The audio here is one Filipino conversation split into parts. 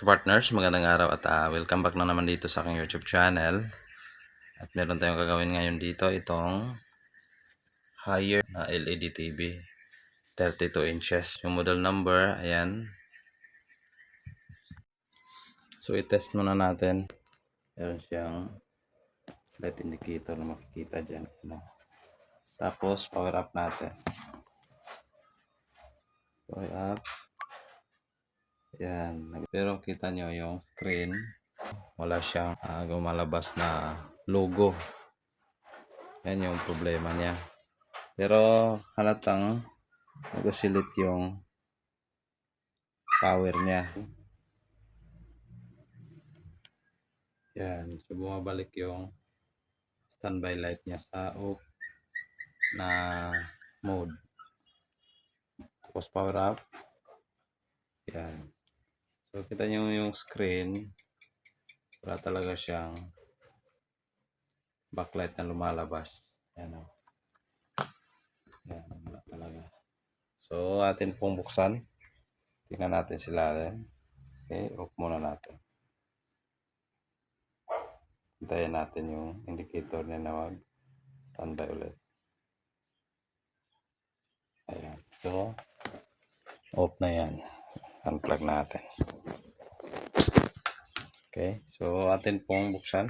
Partners, magandang araw at ah, welcome back na naman dito sa aking YouTube channel. At meron tayong gagawin ngayon dito itong higher na LED TV 32 inches. Yung model number, ayan. So i-test muna natin. Meron siyang light indicator na makikita dyan. Ano. Tapos power up natin. Power up. Yan. Pero kita nyo yung screen. Wala siyang ah, gumalabas na logo. Yan yung problema niya. Pero halatang nagosilit yung power niya. Yan. So bumabalik yung standby light niya sa off na mode. Tapos power up. Yan. So, kita nyo yung screen. Wala talaga siyang backlight na lumalabas. Yan o. Yan, wala talaga. So, atin pong buksan. Tingnan natin sila rin. Okay, off muna natin. Hintayin natin yung indicator niya na mag standby ulit. Ayan. So, off na yan. Unplug natin. Okay, so atin pong buksan.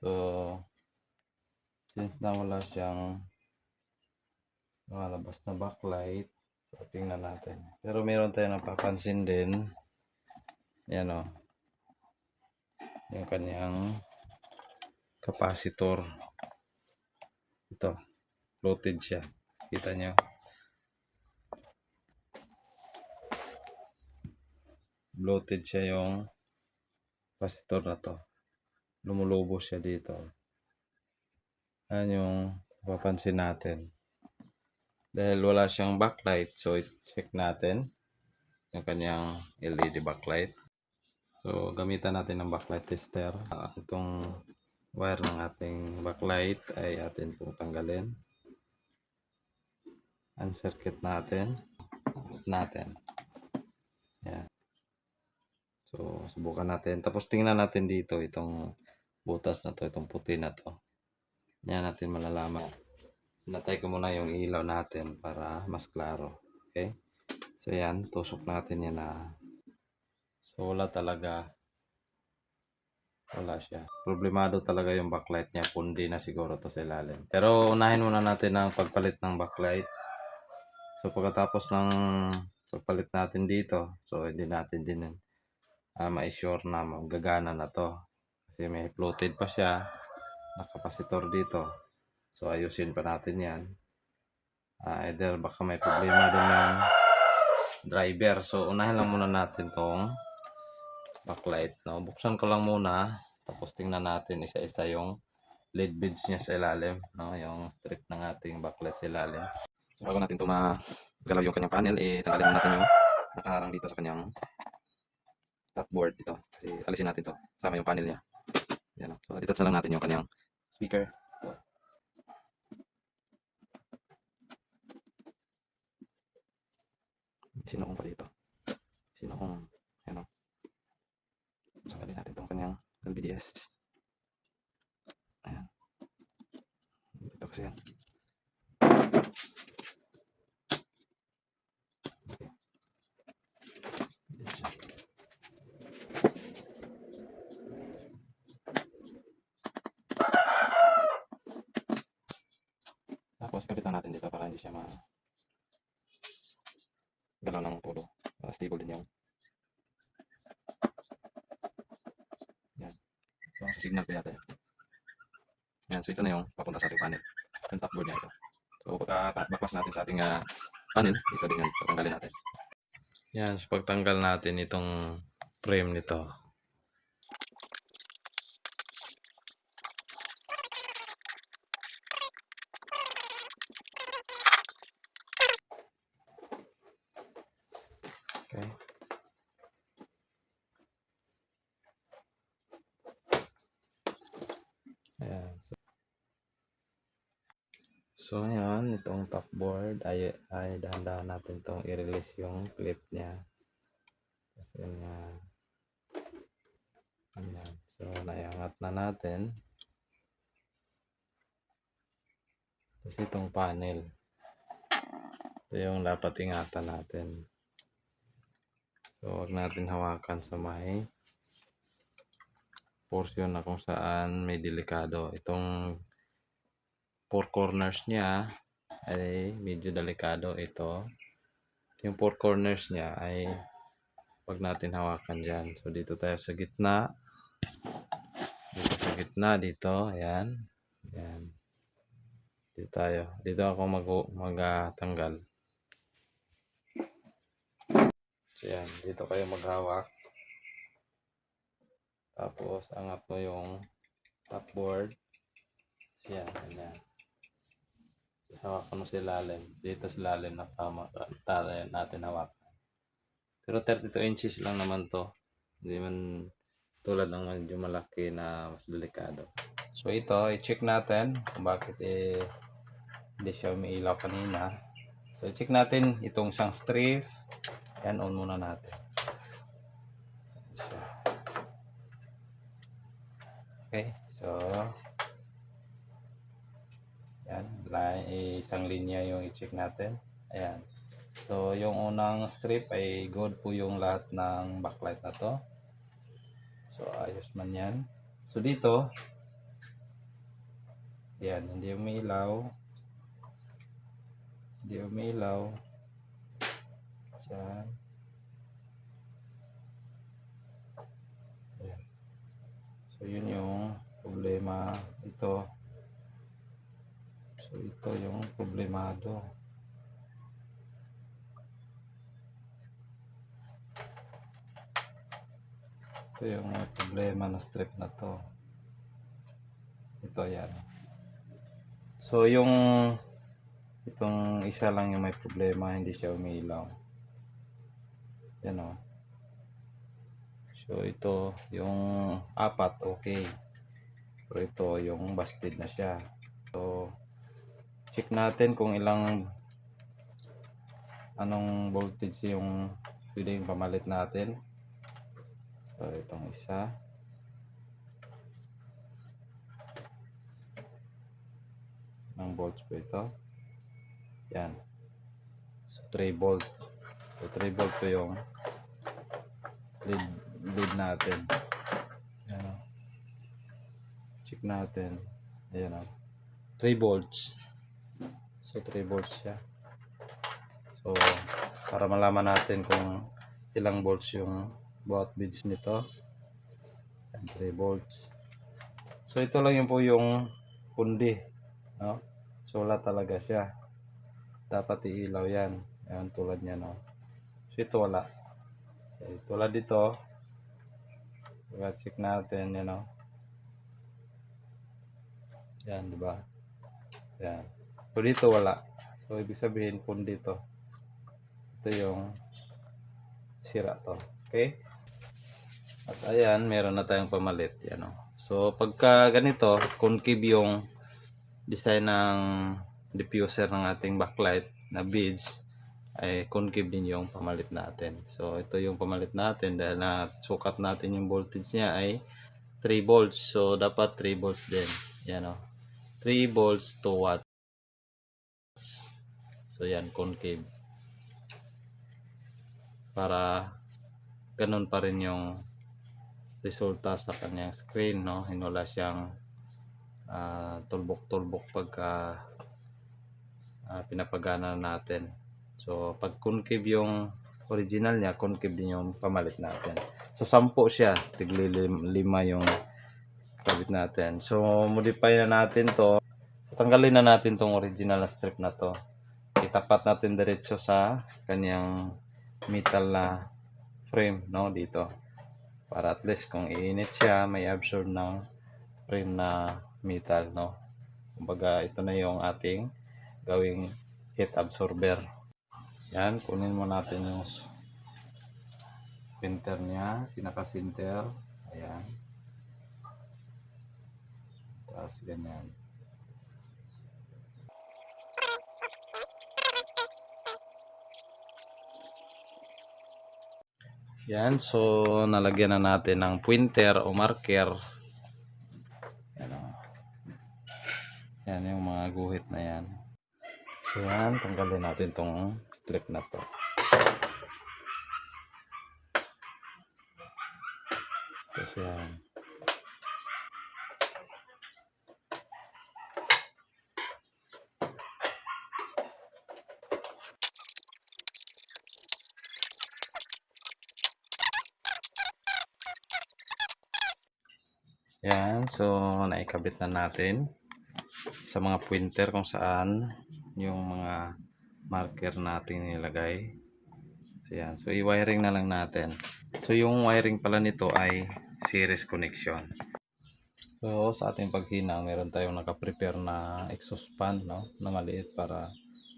So, since na wala siyang lumalabas na backlight, so tingnan natin. Pero meron tayong napapansin din. Yan o. Yung kanyang capacitor. Ito. Floated siya. Kita nyo. Bloated siya yung capacitor na to lumulubo siya dito. Yan yung papansin natin. Dahil wala siyang backlight, so check natin yung kanyang LED backlight. So, gamitan natin ng backlight tester. Ah, itong wire ng ating backlight ay atin pong tanggalin. Uncircuit natin. Natin. Yan. So, subukan natin. Tapos tingnan natin dito itong butas na to, itong puti na to. Yan natin malalaman. Natay ko muna yung ilaw natin para mas klaro. Okay? So yan, tusok natin yan na. So wala talaga. Wala siya. Problemado talaga yung backlight niya. Pundi na siguro to sa ilalim. Pero unahin muna natin ang pagpalit ng backlight. So pagkatapos ng pagpalit natin dito, so hindi natin din uh, ma-sure na magagana na to. Kasi may floated pa siya na kapasitor dito. So ayusin pa natin yan. Uh, either baka may problema din ng driver. So unahin lang muna natin tong backlight. No? Buksan ko lang muna. Tapos tingnan natin isa-isa yung LED beads niya sa ilalim. No? Yung strip ng ating backlight sa ilalim. So bago natin ito magalaw yung kanyang panel, eh, tanggalin natin yung nakaharang dito sa kanyang top board ito. Kasi alisin natin to Sama yung panel niya. Yan. So, dito na lang natin yung kanyang speaker. Sinuong pa dito. Sinuong. Yan o. So, natin itong kanyang LBDS. Ayan. Dito kasi yan. Tapos kapitan natin dito para hindi siya ma galaw ng todo. Para stable din yung yan. So, sa signal ko yata. Yan, so ito na yung papunta sa ating panel. Yung top board niya ito. So pagka backpass natin sa ating uh, panel, ito din yung tatanggalin natin. Yan, so pagtanggal natin itong frame nito. So, ayan, itong top ay, ay dahan-dahan natin itong i-release yung clip niya. Kasi nga, ayan. So, naiangat na natin. Tapos itong panel. Ito yung dapat ingatan natin. So, huwag natin hawakan sa may portion na kung saan may delikado. Itong four corners niya ay medyo delikado ito. Yung four corners niya ay wag natin hawakan dyan. So, dito tayo sa gitna. Dito sa gitna, dito. Ayan. Ayan. Dito tayo. Dito ako mag magtanggal. So, yan. Dito kayo maghawak. Tapos, angat mo yung top board. So, yan. Ganyan. Hawakan mo sa ilalim. Dito sa ilalim na tama. Tara natin hawakan. Pero 32 inches lang naman to. Hindi man tulad ng medyo malaki na mas delikado. So, ito, i-check natin kung bakit eh, hindi siya umiilaw kanina. So, i-check natin itong isang strip. Yan, on muna natin. Okay, so yan, line, isang linya yung i-check natin. Ayan. So, yung unang strip ay good po yung lahat ng backlight na to. So, ayos man yan. So, dito, yan, hindi umilaw. Hindi umilaw. Yan. Ayan. So, yun yung problema ito. So, ito yung problemado. Ito yung problema na strip na to. Ito yan. So, yung itong isa lang yung may problema, hindi siya umilaw. Yan o. So, ito, yung apat, okay. Pero ito, yung busted na siya. So, check natin kung ilang anong voltage yung pwedeng pamalit natin. So, itong isa. Ng volts po ito. Yan. So, 3 volt. So, 3 volt po yung lead, lead natin. Yan. Check natin. Ayan o. 3 volts. So, 3 volts siya. So, para malaman natin kung ilang volts yung bawat beads nito. Yan, 3 volts. So, ito lang yung po yung pundi. No? So, wala talaga siya. Dapat iilaw yan. Yan, tulad niya, no? So, ito wala. Okay, tulad dito. Diba, check natin, yan, no? Yan, di ba? Yan. So, dito wala. So, ibig sabihin, kung dito. Ito yung sira to. Okay? At ayan, meron na tayong pamalit. Yan, o. So, pagka ganito, concave yung design ng diffuser ng ating backlight na beads, ay concave din yung pamalit natin. So, ito yung pamalit natin dahil na sukat natin yung voltage niya ay 3 volts. So, dapat 3 volts din. Yan, o. 3 volts to watts. So, yan, concave. Para ganun pa rin yung resulta sa kanyang screen, no? Hinula siyang ah, tulbok-tulbok pagka ah, pinapagana natin. So, pag concave yung original niya, concave din yung pamalit natin. So, sampo siya. Tigli lim- lima yung kabit natin. So, modify na natin to. Tanggalin na natin tong original na strip na to. Itapat natin diretso sa kanyang metal na frame, no? Dito. Para at least kung iinit siya, may absorb ng frame na metal, no? Kumbaga, ito na yung ating gawing heat absorber. Yan, kunin mo natin yung printer niya, pinaka-sinter. Ayan. Tapos ganyan. Yan, so nalagyan na natin ng pointer o marker. Yan, o. yan yung mga guhit na yan. So yan, tanggalin natin tong strip na to. Tapos yan. Yan, so naikabit na natin sa mga pointer kung saan yung mga marker natin nilagay. So yan, so i-wiring na lang natin. So yung wiring pala nito ay series connection. So sa ating paghinang, meron tayong nakaprepare na exhaust fan no, na maliit para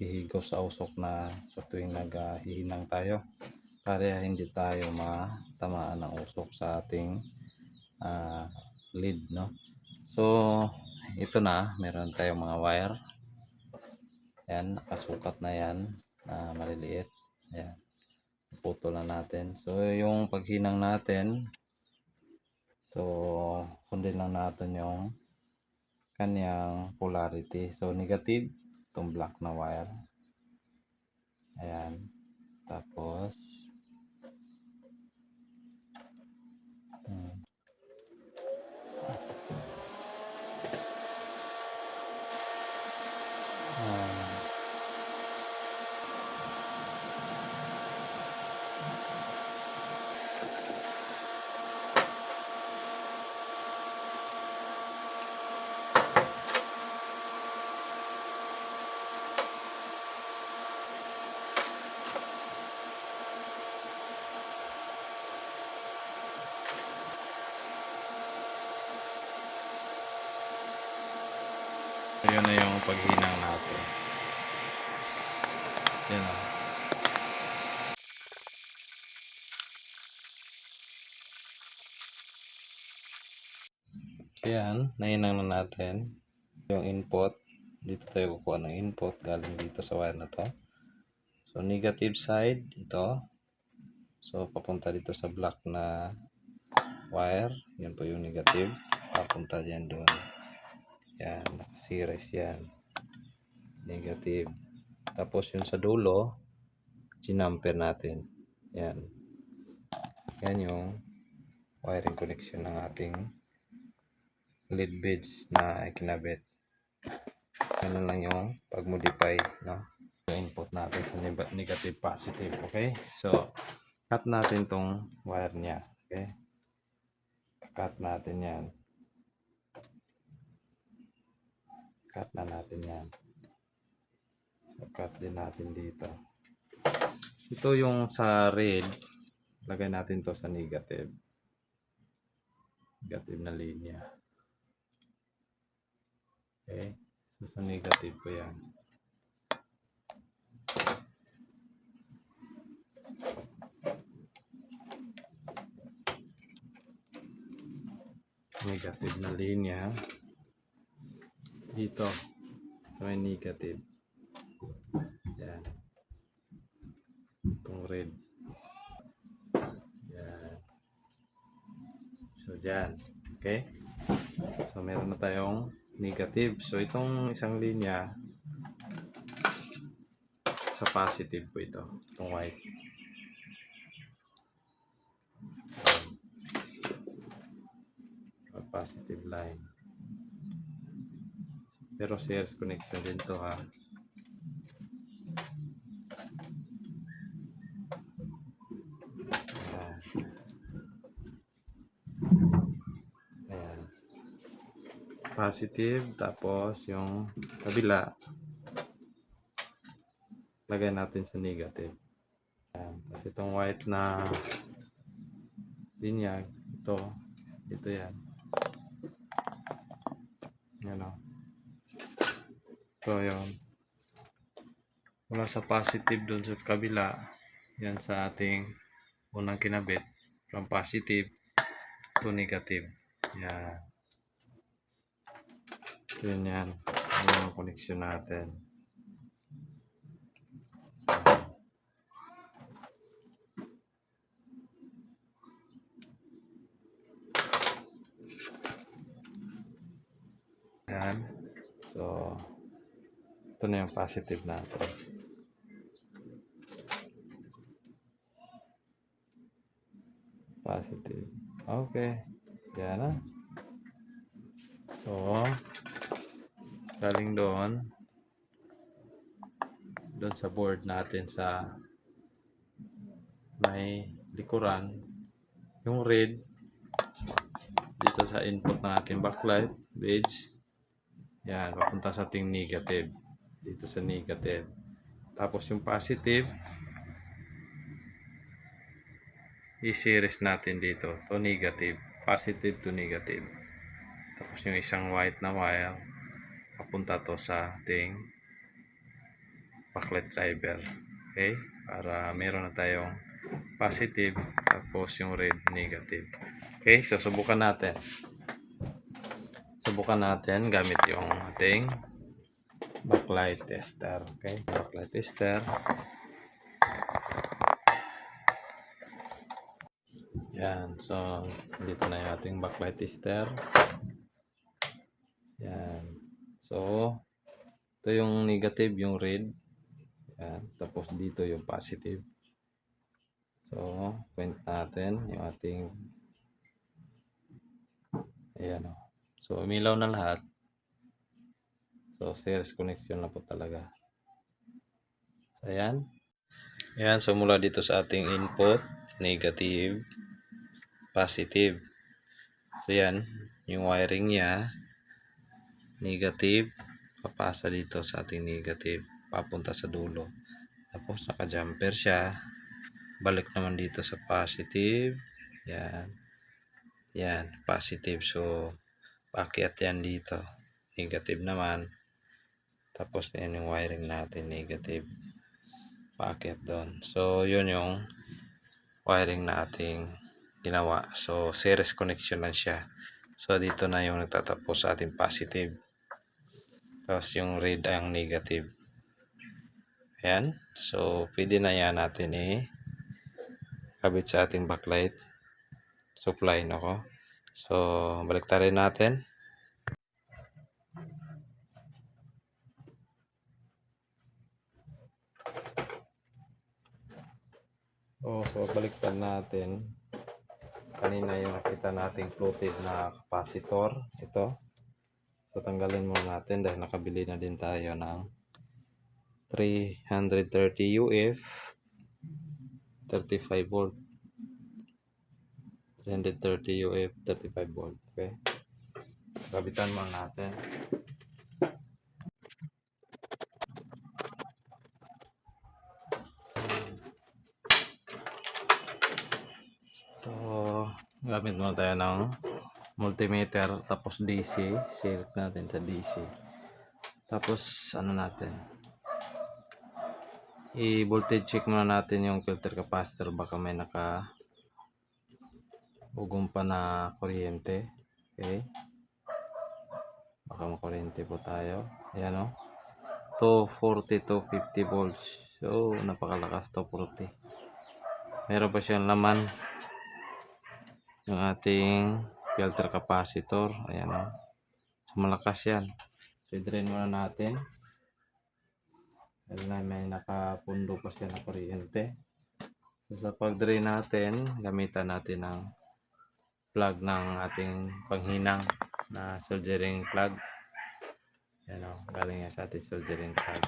hihigaw sa usok na sa tuwing naghihinang tayo para hindi tayo matamaan ng usok sa ating ah, lead no. So ito na, meron tayong mga wire. Yan, nakasukat na yan na maliliit. Yan. Putol na natin. So yung paghinang natin, so sundin lang natin yung kanyang polarity. So negative, itong black na wire. Ayan. Tapos, Ayun na yung paghinang natin. Yan o. Yan, nahinang na natin yung input. Dito tayo kukuha ng input galing dito sa wire na to. So, negative side, ito. So, papunta dito sa black na wire. Yan po yung negative. Papunta dyan doon. Yan, nakaseries yan. Negative. Tapos yung sa dulo, sinamper natin. Yan. Yan yung wiring connection ng ating lead bridge na ikinabit. Ganun lang yung pag-modify, no? Input natin sa neg- negative positive, okay? So, cut natin tong wire niya, okay? Cut natin yan. Cut na natin yan. So cut din natin dito. Ito yung sa red. Lagay natin to sa negative. Negative na linya. Okay. So sa negative ko yan. Negative na linya dito. Sa may negative. Yan. Itong red. Yan. So dyan. Okay? So meron na tayong negative. So itong isang linya sa positive po ito. Itong white. Positive line pero series connection din to ha. Ayan. Positive, tapos yung kabila, lagay natin sa negative. Ayan. Tapos itong white na linya, ito, ito yan. Yan o. So, yun. Mula sa positive doon sa kabila, yan sa ating unang kinabit. From positive to negative. Yan. Yun yan. Yan yung connection natin. So, ito na yung positive natin. Positive. Okay. Yan na. So, galing doon. Doon sa board natin sa may likuran. Yung red, dito sa input ng ating backlight, edge. Yan, papunta sa ating negative. Dito sa negative. Tapos yung positive, i-series natin dito to negative. Positive to negative. Tapos yung isang white na wire, papunta to sa ating backlight driver. Okay? Para meron na tayong positive, tapos yung red negative. Okay, so subukan natin. Subukan natin gamit yung ating backlight tester. Okay, backlight tester. Yan, so dito na yung ating backlight tester. Yan. So, ito yung negative, yung red. Yan, tapos dito yung positive. So, point natin yung ating Ayan o. So, umilaw na lahat. So, series connection na po talaga. So, ayan. Ayan. So, mula dito sa ating input, negative, positive. So, ayan. Yung wiring niya, negative, papasa dito sa ating negative, papunta sa dulo. Tapos, naka-jumper siya. Balik naman dito sa positive. Yan. Yan, positive. So, paakyat yan dito. Negative naman. Tapos, yan yung wiring natin, negative. Paakyat doon. So, yun yung wiring na ating ginawa. So, series connection lang siya. So, dito na yung nagtatapos sa ating positive. Tapos, yung red ang negative. Ayan. So, pwede na yan natin eh kabit sa ating backlight supply nako. So, baliktarin natin. Oh, so baliktad natin. Kanina yung nakita nating floated na capacitor. Ito. So, tanggalin muna natin dahil nakabili na din tayo ng 330 UF 35 volt 330 UF 35 volt okay kabitan mo natin so gamit muna tayo ng multimeter tapos DC select natin sa DC tapos ano natin? I-voltage check muna natin yung filter capacitor. Baka may naka ugong pa na kuryente. Okay. Baka makuryente po tayo. Ayan o 240 to 50 volts. So napakalakas 240 meron pa siyang laman yung ating filter capacitor ayan o so malakas yan so i-drain muna natin dahil na may nakapundo pa siya na kuryente so, sa pag-drain natin gamitan natin ng plug ng ating panghinang na soldering plug. Yan o, galing yan sa ating soldering plug.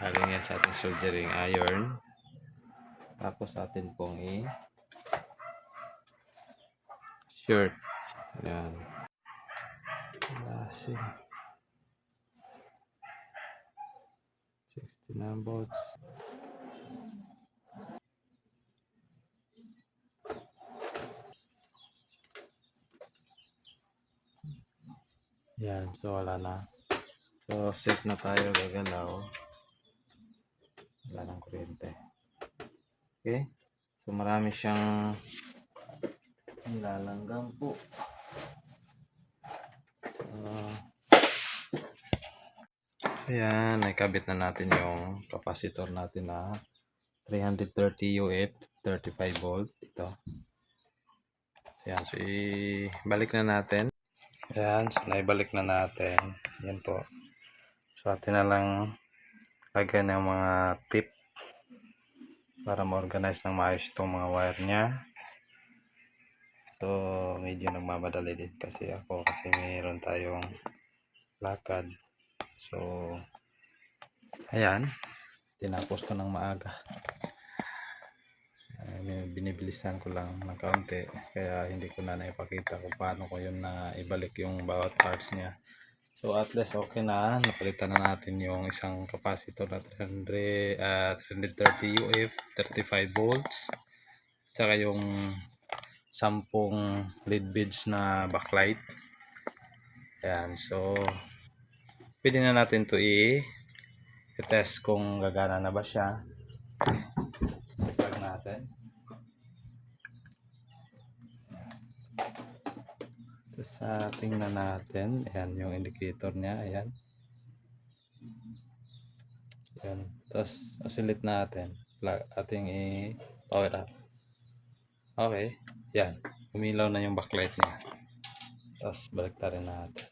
Galing yan sa ating soldering iron. Tapos atin pong i shirt. Yan. Klase. 69 volts. Yan, so wala na. So, set na tayo gagalaw. Wala ng kuryente. Okay? So, marami siyang nilalanggam po. So, so yan, nakabit na natin yung capacitor natin na 330 UF 35 volt ito. So, yan, so i-balik na natin. Ayan, so naibalik na natin. Yan po. So atin na lang lagyan ng mga tip para ma-organize ng maayos itong mga wire niya. So medyo nagmamadali din kasi ako kasi mayroon tayong lakad. So ayan, tinapos ko ng maaga. Uh, binibilisan ko lang ng kaunti. Kaya hindi ko na naipakita kung paano ko yun na ibalik yung bawat parts niya. So at least okay na. Napalitan na natin yung isang capacitor na 300 ah, 330 UF 35 volts. Tsaka yung 10 lead beads na backlight ayan so pwede na natin to i-test kung gagana na ba siya plug natin. Tapos sa tingnan natin, ayan yung indicator niya, ayan. Ayan. Tapos oscillate natin. Ating i-power up. Okay. Yan. Umilaw na yung backlight niya. Tapos balik rin natin.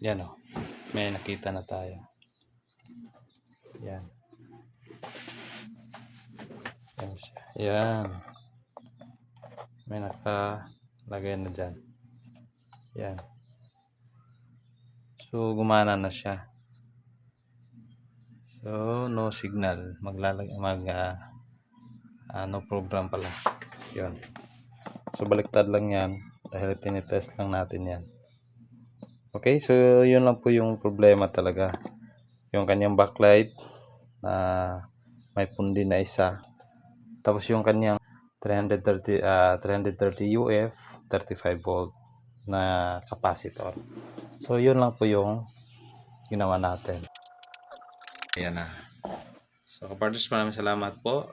Yan o. May nakita na tayo. Yan. Yan siya. Yan. May nakalagay na dyan. Yan. So, gumana na siya. So, no signal. Maglalag, mag, ah, ah, no program pala. Yun. So, baliktad lang yan. Dahil tinitest lang natin yan. Okay, so yun lang po yung problema talaga. Yung kanyang backlight na may pundi na isa. Tapos yung kanyang 330 ah 330 UF 35 volt na capacitor. So yun lang po yung ginawa natin. Ayan na. So kapartners maraming salamat po.